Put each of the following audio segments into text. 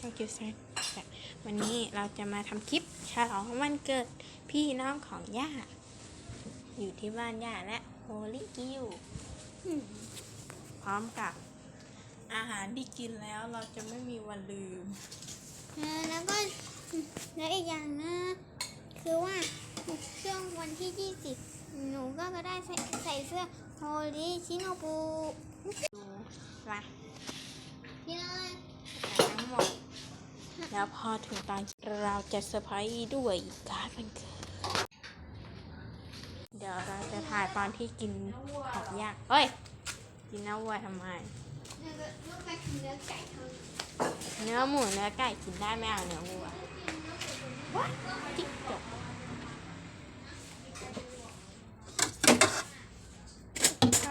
thank you sir วันนี้เราจะมาทำคลิปฉลองวันเกิดพี่น้องของย่า อยู่ที่บ้านย่าและโฮลี่กิวพร้อมกับอาหารที่กินแล้วเราจะไม่มีวันลืมเออแล้วก็แล้วอีกอย่างนะ คือว่าช่วงวันที่ 20 หนูก็จะได้ใส่ใส่เสื้อโฮลิชิโนบุดูละพี่น้อย ทั้งหมด แล้วพอถึงตอนเราจะเซอร์ไพรส์ด้วยการ์ดวันเกิดเดี๋ยวเราจะถ่ายตอนที่กินของยางเฮ้ย กินเนื้อวัวทำไม เนื้อไก่เถอะเนื้อหมูเนื้อไก่กินได้ไหมเอาเนื้อวัวจิ๊กจกใช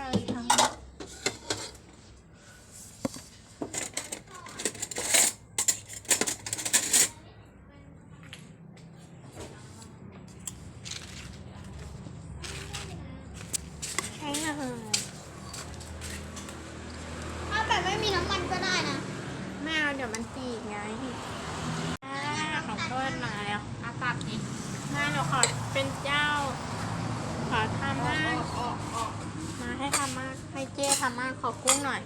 ่เลย เอาแบบไม่มีน้ำมันก็ได้นะ ไม่ เอาเดี๋ยวมันตีกไงอ่าของโทษมาแล้วอาปากดิมาเดี๋ยวขอเป็นเจ้า ขอทำมากมาให้ทำมากให้เจ้ทำมากขอกุ้งหน่อย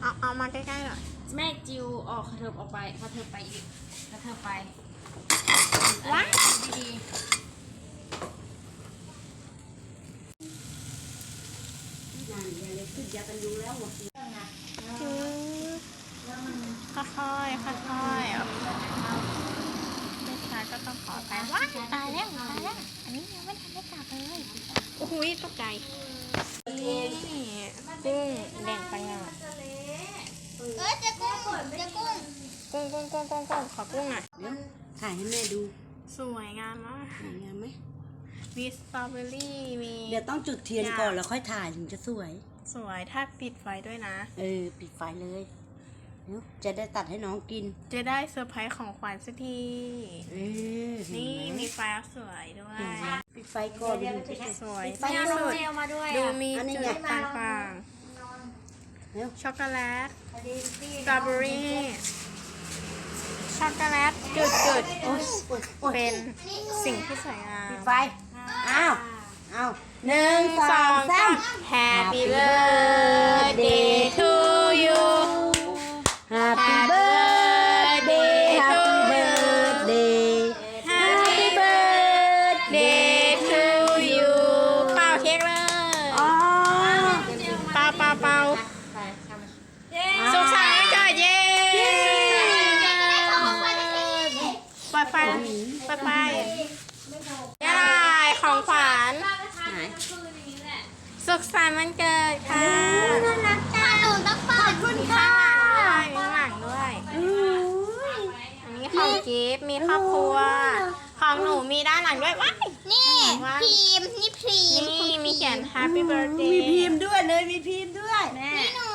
เอาเอามาใกล้ๆหน่อย แม่จิวออกกระเถิบออกไปกระเถิบไปอีกกระเถิบไปว้าดีค่อยๆ ค่อยๆเอาไม่ช้าก็ต้องขอไปว้ายตายแล้วตายแล้ว อันนี้ยังไม่ทันได้กลับเลยโอ้โหตกใจนี่กุ้งแดงไปอะเออจะกุ้งจะกุ้งกุ้งกุ้งกุ้งกุ้งกุ้งขอกุ้งหน่อยเดี๋ยวถ่ายให้แม่ดู สวยงามมากสวยงามไหมมีสตรอเบอรี่มีเดี๋ยวต้องจุดเทียนก่อนแล้วค่อยถ่ายถึงจะสวย สวยถ้าปิดไฟด้วยนะ เออ ปิดไฟเลย จะได้ตัดให้น้องกิน จะได้เซอร์ไพรส์ของขวัญสักทีเออเห็นี่ไหมีไฟสวยด้วยปิดไฟก่อนดูสิสวยไฟที่สสุดดเจลมาด้วยดูอะมีอันนี้จุดไงต่างเร็วๆช็อกโกแลตสตรอเบอรี่ช็อกโกแลตจุดจุดโอ๊ยโอ๊ยโอ๊ยเป็นสิ่งที่สวยงามปิดไฟอ้าวอ้าวหนึ่งสองสาม Happy birthday ปล่อยไฟยายของขวัญไหนสุขสันต์วันเกิดค่ะน่ารักจังหนูต้องเปิดคุณมีค่ะข้างหลังด้วยมีข้างหลังด้วยอุ้ยอันนี้ของกิฟต์มีครอบครัว ของหนูมีด้านหลังด้วยว้ายนี่พีมนี่พีมนี่มีเขียน Happy Birthday มีพิมพ์ด้วยเลยมีพิมพ์ด้วยแม่นี่หนู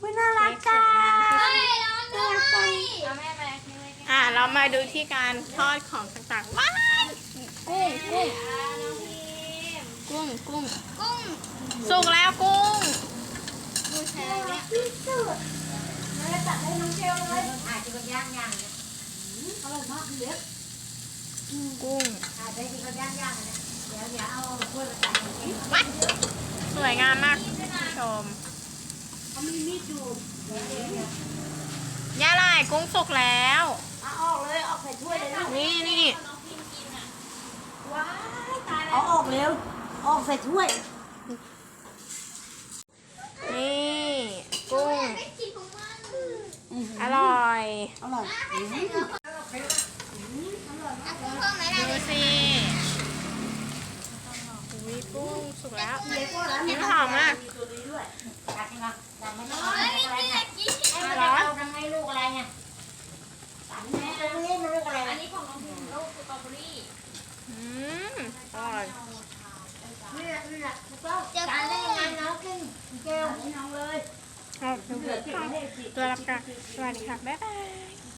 ไม่น่ารักจัง เฮ้ยร้อนด้วย เอาแม่ไปนี่ไว้ อะ เรามาดูที่การทอดของต่างๆ ว้ายกุ้งกุ้งกุ้งกุ้งกุ้งสุกแล้วกุ้งอาจจะเป็นย่างย่างนะกุ้งอาจจะเป็นย่างย่างนะเดี๋ยวเดี๋ยวเอาถ้วยมาใส่ในเองว้าสวยงามมากชมเขามีมีดอยู่ย่าลายกุ้งสุกแล้ว เอาออกเลยออกใส่ถ้วยเลยลูก นี่นี่ เอาออกเร็ว ออกใส่ถ้วย นี่กุ้งไม่กินของมันอร่อย อร่อยอืมเอากุ้งเพิ่มไหมล่ะดูสิอุ้ยกุ้งสุกแล้วนี่หอมมาก ตัดให้มาตัดให้มา เฮ้ย อะไร นี่ เนี่ย กิน ให้มันเอาทำให้ลูกอะไรเนี่ยตัดให้ลูกมันลูกอะไรอันนี้ของน้องพิมลูกสตรอเบอรี่ อืมอร่อย นี่แหละนี่แหละถูกต้องจานได้ยังไงน้องกินับสวัสดีค่ะ บ๊ายบาย